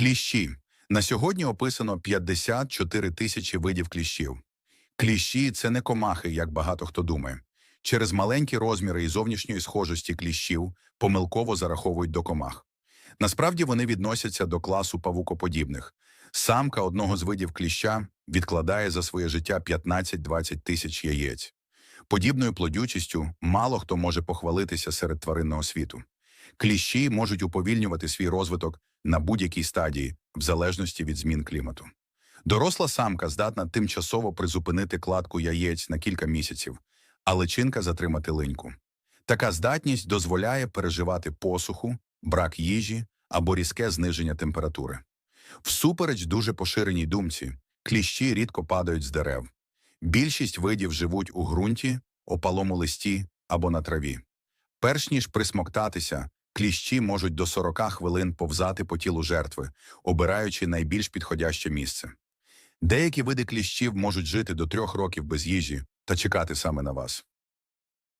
Кліщі. На сьогодні описано 54 тисячі видів кліщів. Кліщі це не комахи, як багато хто думає. Через маленькі розміри і зовнішньої схожості кліщів помилково зараховують до комах. Насправді вони відносяться до класу павукоподібних. Самка одного з видів кліща відкладає за своє життя 15-20 тисяч яєць. Подібною плодючістю мало хто може похвалитися серед тваринного світу. Кліщі можуть уповільнювати свій розвиток на будь-якій стадії, в залежності від змін клімату. Доросла самка здатна тимчасово призупинити кладку яєць на кілька місяців, а личинка затримати линьку. Така здатність дозволяє переживати посуху, брак їжі або різке зниження температури. Всупереч дуже поширеній думці, кліщі рідко падають з дерев. Більшість видів живуть у ґрунті, опалому листі або на траві. Перш ніж присмоктатися, кліщі можуть до 40 хвилин повзати по тілу жертви, обираючи найбільш підходяще місце. Деякі види кліщів можуть жити до трьох років без їжі та чекати саме на вас.